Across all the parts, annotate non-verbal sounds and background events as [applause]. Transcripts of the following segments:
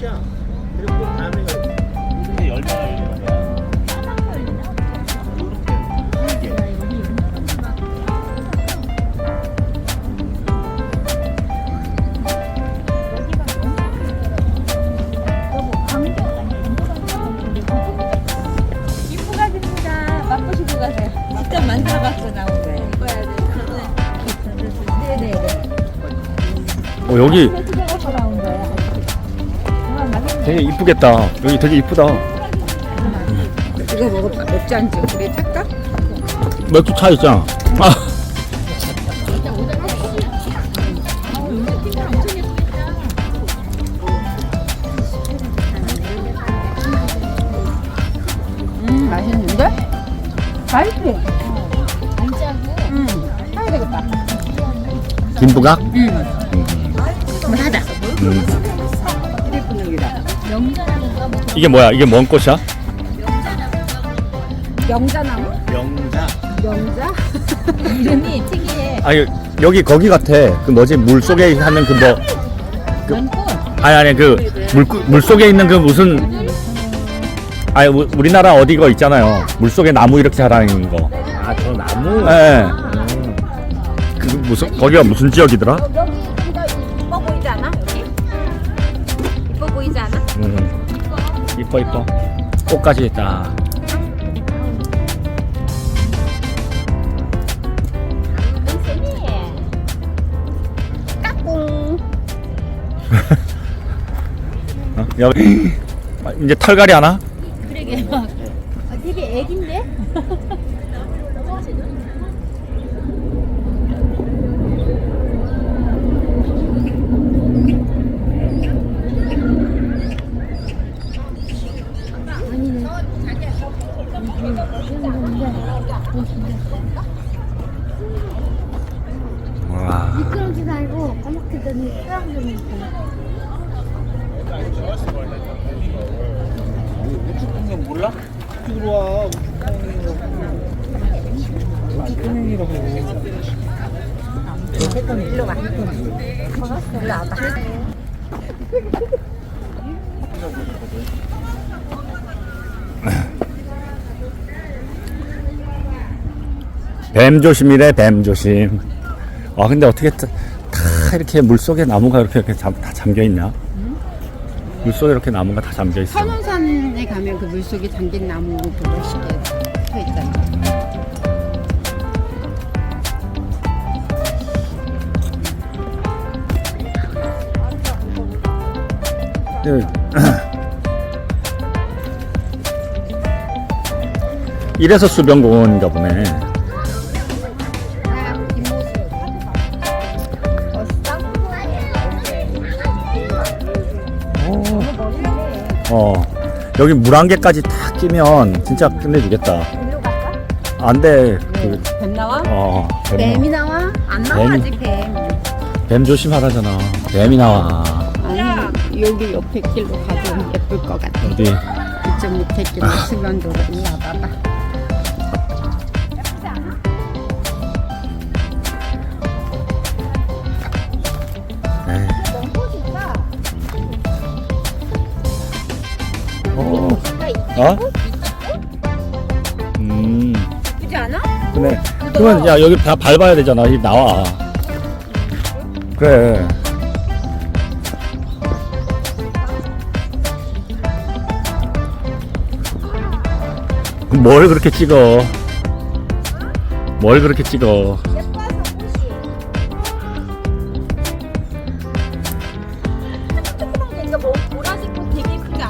그리고 다음에 이렇게 열매가 열리는 거야. 이쁘가집니다. 맛보시고 가세요. 직접 만들어갖고 나온 거예요. 이뻐야 돼. 네네네. 어, 여기 이쁘겠다. 여기 되게 이쁘다. 이거 먹어봐. 맥주 안주 우리 탈까? 맥주 차 있잖아. 아, 음 맛있는데? 맛있지? 음 사야 되겠다. 김부각? 음. 한번 사자. 음. 이게 뭐야? 이게 뭔 꽃이야? 영자나무? 영자. 영자? 이름이 특이해. 아, 여기 거기 같아. 그 뭐지? 물 속에 하는 그 뭐. 그- 연꽃. 아니 아니 그물 속에 있는 그 무슨 아니 우- 우리나라 어디 거 있잖아요. 물 속에 나무 이렇게 자라는 거. 아, 저 나무? 예. 음. 그 무슨 거기가 무슨 지역이더라? 이뻐 이뻐. 꽃까지 있다. 까꿍. [laughs] 어? 여기 아, 이제 털갈이 하나? 그러게 막 아, 되게 애긴데? 와. 미끄러지지 말고 까맣게더니 수영좀 몰라? 들어와. 우측공룡이라고. 일로 와. 일로 와봐. 뱀 조심이래 뱀 조심. 아 근데 어떻게 다, 다 이렇게 물 속에 나무가 이렇게, 이렇게 잠, 다 잠겨 있냐? 물 속에 이렇게 나무가 다 잠겨 있어. 선원산에 가면 그 물속에 잠긴 나무 그거 시계 서 있잖아. 네. [clears throat] 이래서 수변공원인가 보네. 멋있다. 어. 여기 물한 개까지 다 끼면 진짜 끝내주겠다. 일로 갈까? 안 돼. 그, 뱀 나와? 어. 뱀, 뱀이 나와? 안 나와 뱀이- 아직 뱀. 뱀 조심하라잖아. 뱀이 나와. 아니 여기 옆에 길로 가도 예쁠 것 같아. 어디? 이쪽 밑에 길로 수변도로 일로 와봐봐. 어? 음. 예쁘지 않아? 그래. 그러면 야 여기 다 밟아야 되잖아. 이 나와. 그래. 뭘 그렇게 찍어? 뭘 그렇게 찍어?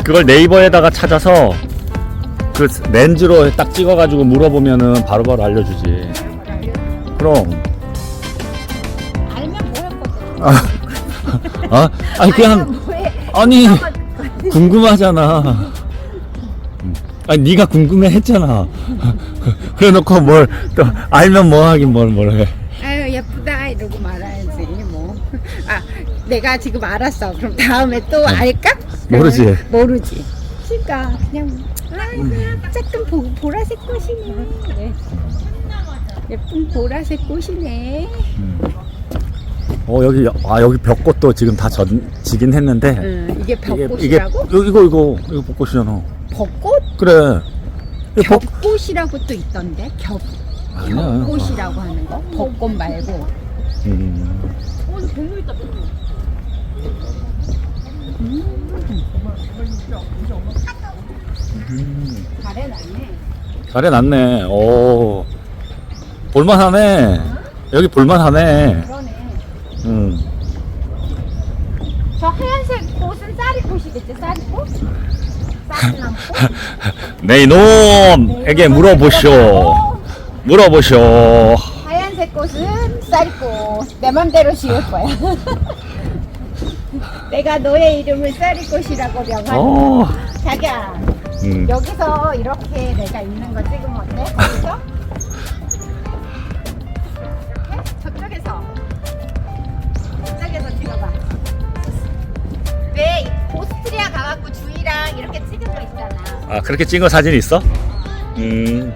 그걸 네이버에다가 찾아서 그 렌즈로 딱 찍어가지고 물어보면은 바로바로 알려주지. 그럼. 알면 뭐할 거거든. 아, [laughs] 아, 아니 그냥 뭐해? 아니 궁금하잖아. 음. 아니 네가 궁금해했잖아. 그래놓고 뭘 또 알면 뭐하긴 뭘뭘 해. 아유 예쁘다 이러고 말아야지 뭐. 아 내가 지금 알았어. 그럼 다음에 또 알까? 모르지. 모르지. 그러니까 그냥 아 조금 보, 보라색 꽃이네. 네. 예쁜 보라색 꽃이네. 음. 어 여기 아 여기 벽꽃도 지금 다 전, 지긴 했는데 응, 이게 이게 벚꽃이라고? 이거 이거 이거 이거 벚꽃이잖아. 벚꽃? 그래. 이거 벚- 겹꽃이라고 또 있던데 겹 아니야. 겹꽃이라고 하는 거 벚꽃 말고 음. 음. 잘해 놨네 잘해 놨네. 오. 볼만하네. 여기 볼만하네. 그러네 음. 저 하얀색 꽃은 쌀이꽃이겠지 쌀이꽃? 내 이놈에게 물어보쇼. 물어보쇼. 하얀색 꽃은 쌀이꽃 내 맘대로 지을 거야 [laughs] 내가 너의 이름을 쌀이꽃이라고 어. 자기야 음. 여기서 이렇게 내가 있는 거 찍으면 어때? 거기서? 이렇게? 저쪽에서 저쪽에서 찍어봐 왜 오스트리아 가갖고 주희랑 이렇게 찍은 거 있잖아 아 그렇게 찍은 사진 있어? 음.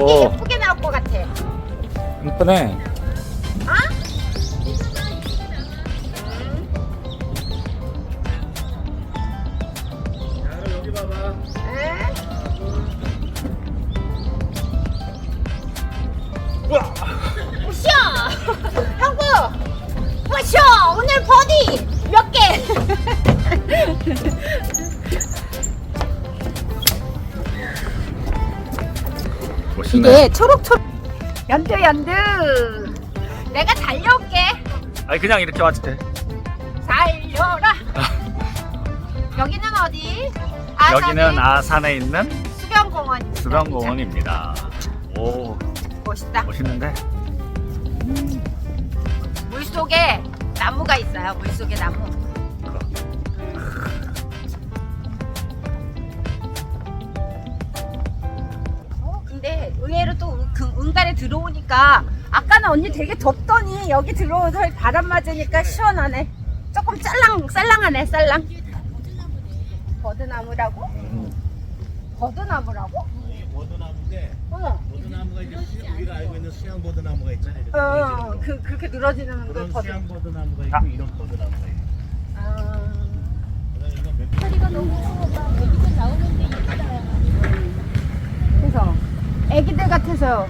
여기 오. 예쁘게 나올 것 같아 이쁘네. 어? 여기 봐봐. 응? 우쇼! [laughs] 형부! 오늘 버디! 몇 개? 이게 초록초록. 연두 연두. 내가 달려올게. 아니 그냥 이렇게 와도 돼. 달려라. 여기는 어디? 아산의 여기는 아산에 있는 수변공원입니다 수변공원입니다. 오. 멋있다. 멋있는데. 물속에 나무가 있어요. 물속에 나무 들어오니까 아까는 언니 되게 덥더니 여기 들어오서 바람 맞으니까 시원하네. 조금 쌀랑 쌀랑하네 쌀랑. 버드나무라고? 버드나무라고? 이게 버드나무인데 어. 버드나무가 이제 수- 우리가 알고 있는 수양 버드나무가 있잖아요. 이렇게 어, 늘어지는 거. 그 그렇게 늘어지는 그 그런 버드. 수양 버드나무가 있고 아. 이런 버드나무가 있고. 아. 그다음에 이건 몇 소리가 너무 애기들 나오는데 이쁘다. 그래서 애기들 같아서.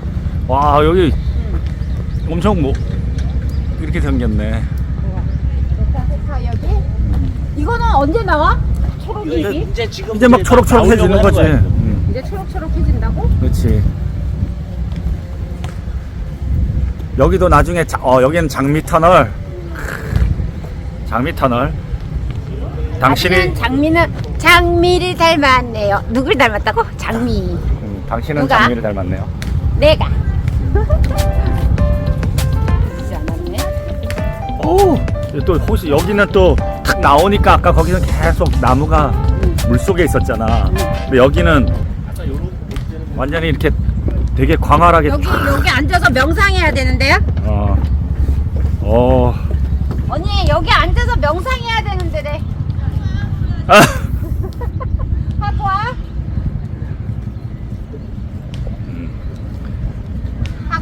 와 여기 엄청 뭐 이렇게 생겼네. 좋다 여기. 이거는 언제 나와? 초록이 이제 지금 이제 막 초록초록해지는 나오려고 거지. 하는 거야. 음, 이제 초록초록해진다고? 그렇지. 여기도 나중에 자, 어 여기는 장미 터널. 장미 터널. 당신이 장미는 장미를 닮았네요. 누굴 닮았다고? 장미. 음, 당신은 누가? 장미를 닮았네요. 내가. 오, 또 호시 여기는 또 탁 나오니까 아까 거기는 계속 나무가 물 속에 있었잖아. 근데 여기는 완전히 이렇게 되게 광활하게 여기 탁, 여기 앉아서 명상해야 되는데요? 어, 어, 언니 여기 앉아서 명상해야 되는데래. 아, 하고 와.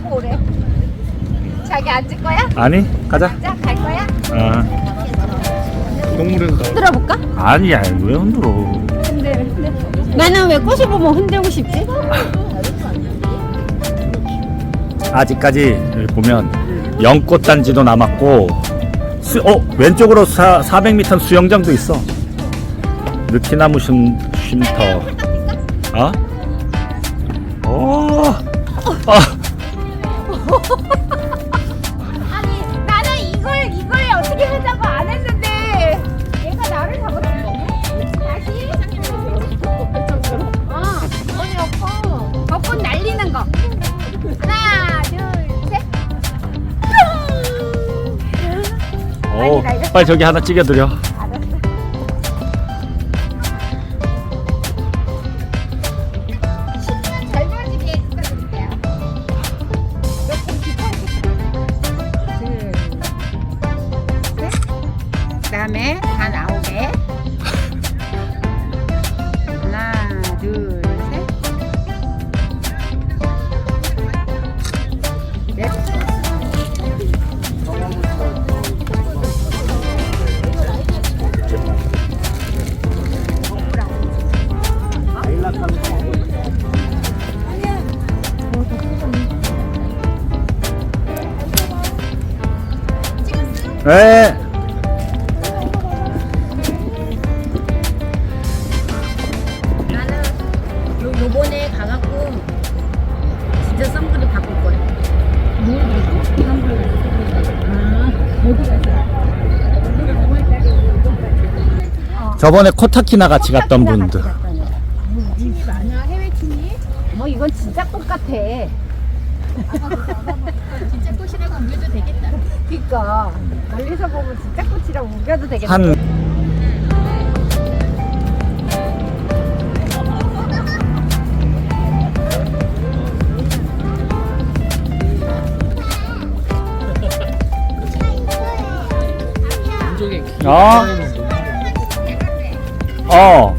하고 오래. 자기 앉을 거야? 아니 가자. 앉아 갈 거야? 어. 동물은 흔들어 볼까? 아니야 왜 흔들어? 나는 왜 꽃을 보면 흔들고 싶지? 아직까지 여기 보면 연꽃 단지도 남았고 수, 어 왼쪽으로 사, 400m 수영장도 있어. 느티나무 쉼, 쉼터. 어? 빨리 저기 하나 찍어드려. 네. 나는 요, 요번에 가갖고 진짜 선글이 바꿀 거야. 뭘 바꿔? 선글이. 아, 어디 가서? 저번에 코타키나 같이 갔던 분들. 팀이 많아 해외 팀이? 뭐 이건 진짜 똑같아. 진짜 꽃이라고 우겨도 되겠다. 그니까 멀리서 보면 진짜 꽃이라고 우겨도 되겠다. 한 어? 어.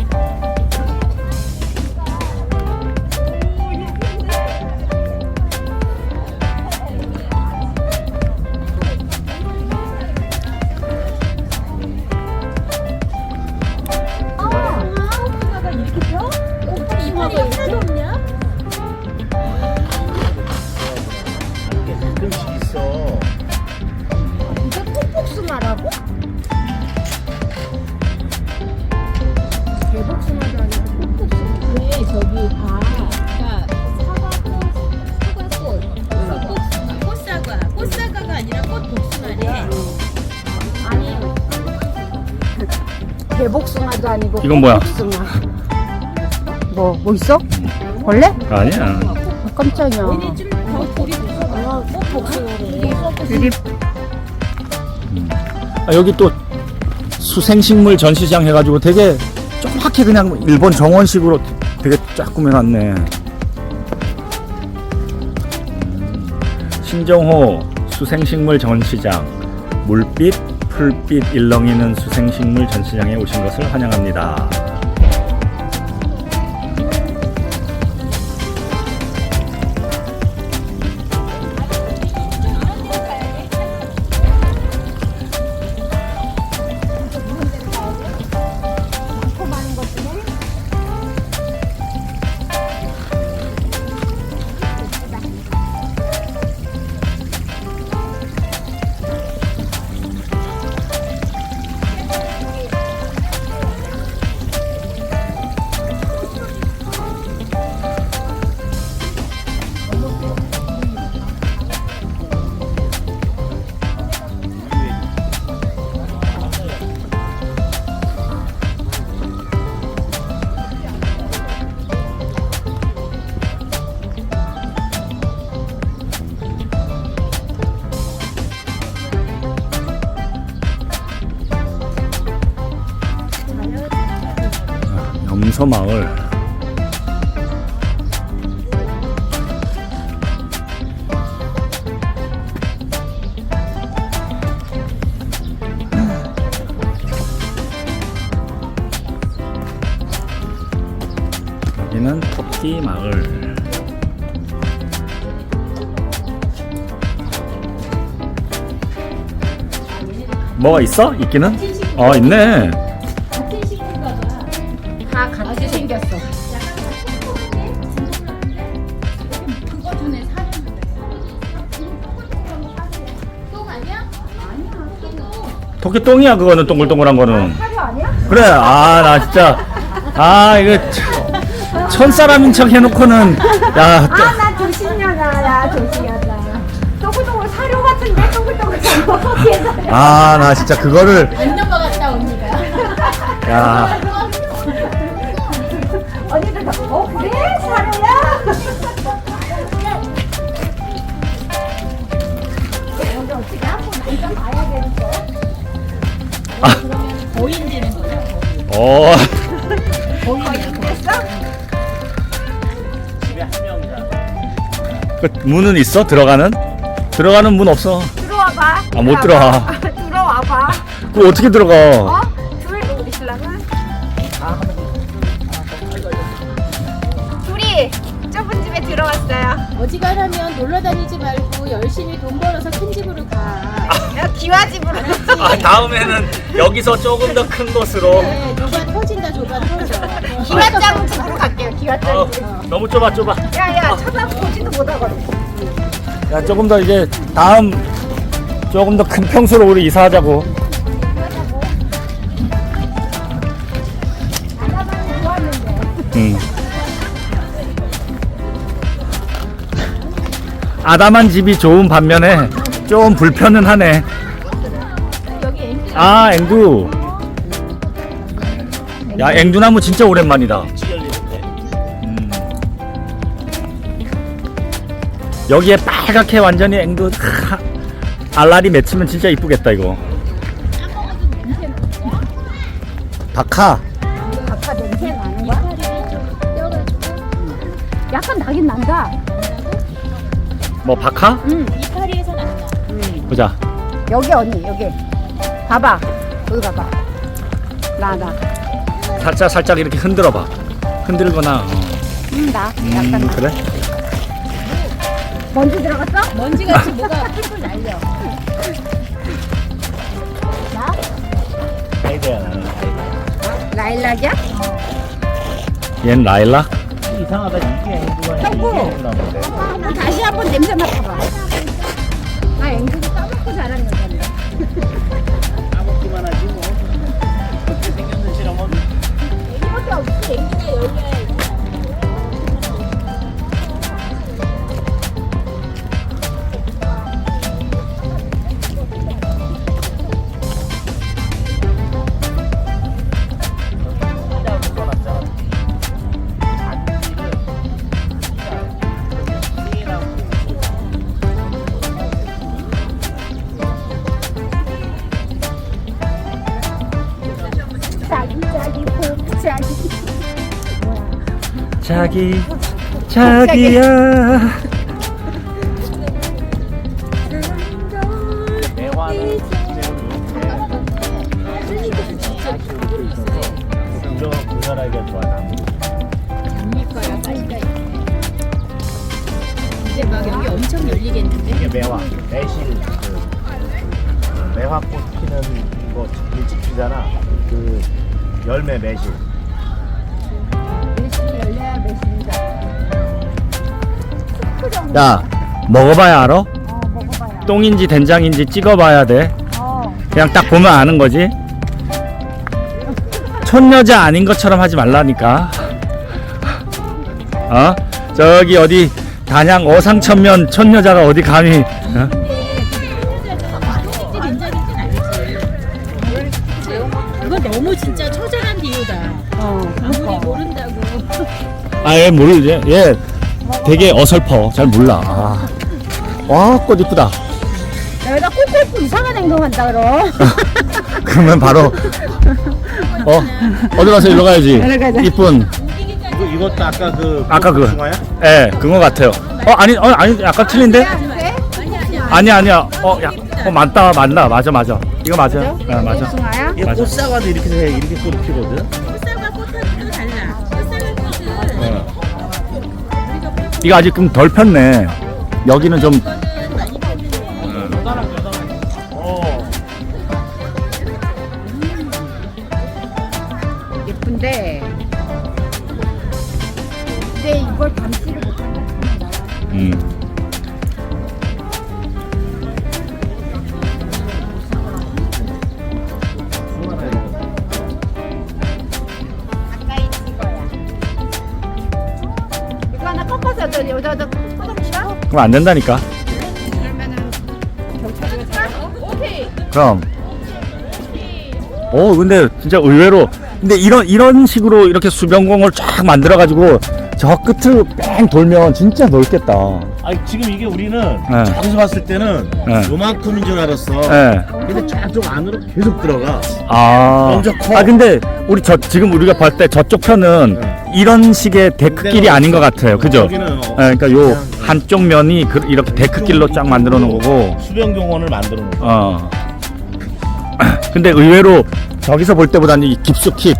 대복숭아도 아니고 이건 뭐야? 톡복숭아. 뭐, 뭐 있어? 벌레? 아니야. 아, 깜짝이야. 아, 여기 또 수생식물 전시장 해가지고 되게 조그맣게 그냥 일본 정원식으로 되게 쫙 꾸며놨네. 음, 신정호 수생식물 전시장 물빛, 풀빛 일렁이는 수생식물 전시장에 오신 것을 환영합니다. 염소마을 여기는 토끼 마을 뭐가 있어? 있기는? 어 있네 토끼 똥이야 그거는 동글동글한 거는 사료 아니야? 그래 아 나 진짜 아 이거 천- 천사람인 척 해놓고는 야 또- 아, 나 조심하다. 야, 조심하다. 동글동글 사료 같은데 동글동글 거기에서. 아, 나 진짜 그거를 안 넘어갔다, 언니가. 야 어. 거의 됐어? 집에 한 명이다. 그 문은 있어? 들어가는? 들어가는 문 없어. 들어와 봐. 아, 못 들어와. [laughs] 들어와 봐. 그 어떻게 들어가? 어? 둘, 우리 신랑은? 둘이 좁은 집에 들어왔어요. 어지간하면 놀러 다니지 말고 열심히 돈 벌어서 큰 집으로 가. 야, 기와집으로. 아, 다음에는 여기서 조금 더 큰 곳으로. 네, 조반 터진다, 조반 터져. 기와장 집으로 갈게요. 기와장 어, 집. 너무 좁아 좁아. 야 야 쳐다보지도 못하거든. 야 조금 더 이제 다음 조금 더 큰 평수로 우리 이사하자고. 응. 아담한 집이 좋은 반면에 좀 불편은 하네. 아, 앵두. 야, 앵두나무 진짜 오랜만이다. 음. 여기에 빨갛게 완전히 앵두 하, 알알이 맺히면 진짜 이쁘겠다 이거. 박하. 약간 나긴 난다. 뭐 박하? 응. 이파리에서 난다. 보자. 여기 언니 여기. 봐봐. 여기 봐봐. 나 나. 살짝 살짝 이렇게 흔들어 봐. 흔들거나. 어. 음, 나. 음, 약간 나. 그래? 먼지 들어갔어? 먼지같이 뭐가 뿔뿔 날려. 나? 아이디야 나는. 라일락이야? 얜 라일락? 이상하다 이게 앵두가 앵두나무인데. 한번 다시 한번 냄새 맡아봐. 나 앵두도 까먹고 자란 여자네. 까먹기만 하지 뭐. 생겼는 실험은 이것도 없지. 앵두가 열려 자기 자기야. 야, 먹어봐야 알아? 어 먹어봐요. 똥인지 된장인지 찍어봐야 돼. 어. 그냥 딱 보면 아는 거지. 촌여자 아닌 것처럼 하지 말라니까. 어? 저기 어디 단양 어상천면 촌여자가 어디 감히 어? 똥인지 된장인지 알지. 그건 너무 진짜 처절한 비유다. 어. 아무리 모른다고. 아얘 모르지 얘 되게 어설퍼 잘 몰라 아. 와 꽃 이쁘다 여기다 꼬꼬꼬 이상한 행동한다 그럼. [laughs] 그러면 바로 어 어디 가서 일로 가야지 일로 가자. 이쁜 이것도 아까 그 아까 그거. 중화야? 예 그거 같아요 어 아니 어 아니 약간 틀린데 아니 아니야 어, 야, 어 맞다 맞나 맞아 맞아 이거 맞아 어, 맞아 승아야? 얘 맞아. 꽃 사과도 이렇게 해 이렇게 꽃 피거든. 이거 아직 좀 덜 폈네. 여기는 좀 꺾어서 저 여자도 꺾어봅시다. 그럼 안 된다니까. 그럼 오 근데 진짜 의외로 근데 이런 이런 식으로 이렇게 수변공을 쫙 만들어 가지고 저 끝을 뺑 돌면 진짜 넓겠다 아니 지금 이게 우리는 네. 저기서 봤을 때는 네. 요만큼인 줄 알았어. 예. 근데 저쪽 안으로 계속 들어가. 아. 엄청 커. 아 근데 우리 저 지금 우리가 봤을 때 저쪽 편은 네. 이런 식의 데크길이 아닌 것 같아요. 그죠? 여기는 어, 예, 그러니까 요 그냥 한쪽 면이 그- 이렇게 데크길로 쫙 만들어 놓은 거고. 수변 공원을 만들어 놓은 거. 어. [clears throat] 근데 의외로 저기서 볼 때보다는 이 깊숙이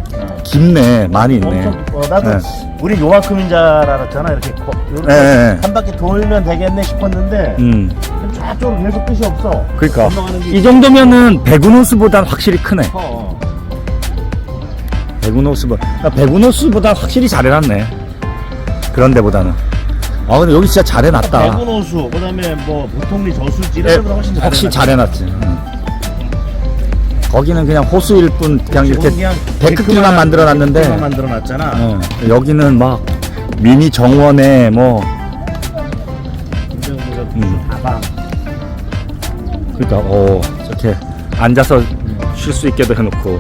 깊네. 많이 있네. 엄청 어, 나도 네. 우리 요만큼인 줄 알았잖아. 이렇게 거- 이렇게 네, 네. 한 바퀴 돌면 되겠네 싶었는데 음. 저쪽으로 계속 끝이 없어. 그러니까 건너가는 게 이 정도면은 백운호수보다 확실히 크네. 커. 어. 백운호수보다 백운호수보다 확실히 잘 해놨네. 그런 데보다는. 아 근데 여기 진짜 잘 해놨다. 대군 호수, 그다음에 뭐 보통리 저수지 예, 이런 데보다 훨씬 잘 확실히 해놨다. 잘 해놨지. 응. 거기는 그냥 호수일 뿐 그냥 이렇게 그냥 데크길만 만들어 놨는데. 데크만 만들어 놨잖아. 어, 여기는 막 미니 정원에 뭐그 음. 그러니까 어 이렇게 앉아서 쉴 수 있게도 해놓고.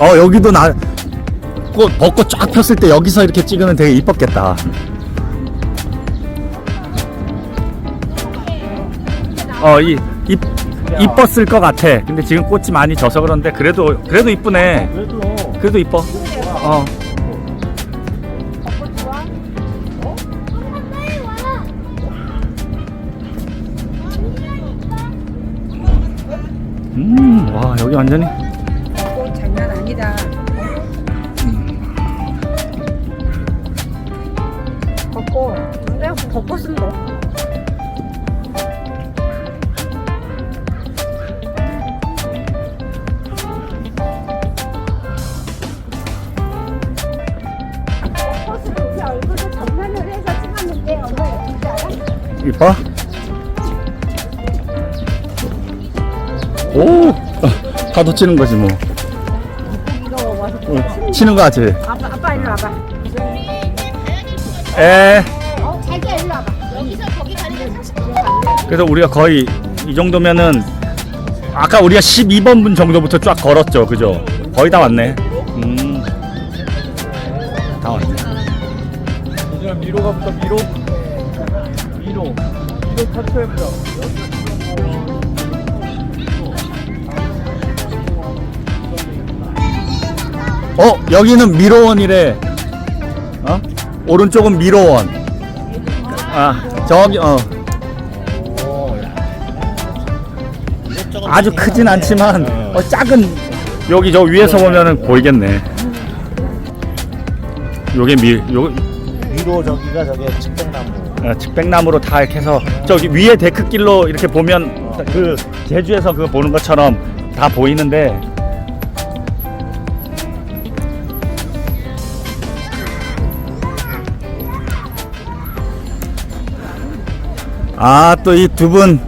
어 여기도 나 꽃 벚꽃 쫙 폈을 때 여기서 이렇게 찍으면 되게 이뻤겠다 어 이 이, 이뻤을 것 같아 근데 지금 꽃이 많이 져서 그런데 그래도 그래도 이쁘네 그래도 그래도 이뻐 어 음, 와, 여기 완전히. 꽃 장난 아니다. 벚꽃. 근데 벚꽃은 뭐. 이뻐? 오! 파도 치는 거지, 뭐. 이거 와서 어, 치는 거 같지? 아빠 아빠 일로 와봐. 에. 어 자기야 일로 와봐. 여기서 거기 가는 게 40분 그래서 우리가 거의 이 정도면은 아까 우리가 12번 분 정도부터 쫙 걸었죠, 그죠? 거의 다 왔네. 1호 1호 타투입니다 어 여기는 미로원이래. 어? 오른쪽은 미로원. 아 저기 어. 아주 크진 않지만 어, 작은 여기 저 위에서 보면은 보이겠네. 음. 요게 미 요, 위로 저기가 저게 측백나무. 어, 측백나무로 다 이렇게 해서 저기 위에 데크길로 이렇게 보면 그 제주에서 그 보는 것처럼 다 보이는데 아 또 이 두 분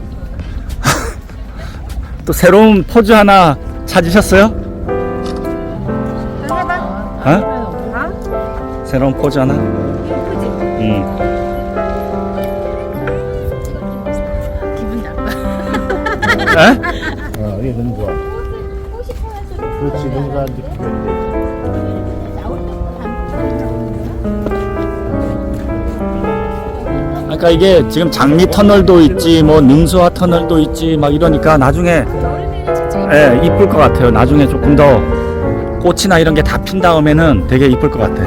[laughs] 또 새로운 포즈 하나 찾으셨어요? 해봐. 어? 어? 새로운 포즈 하나? 예쁘지? 음. 에? 어, 이게 너무 좋아. 그렇지, 뭔가 느낌인데. 그러니까 이게 지금 장미 터널도 있지 뭐 능수화 터널도 있지 막 이러니까 나중에 예 이쁠 것 같아요 나중에 조금 더 꽃이나 이런 게 다 핀 다음에는 되게 이쁠 것 같아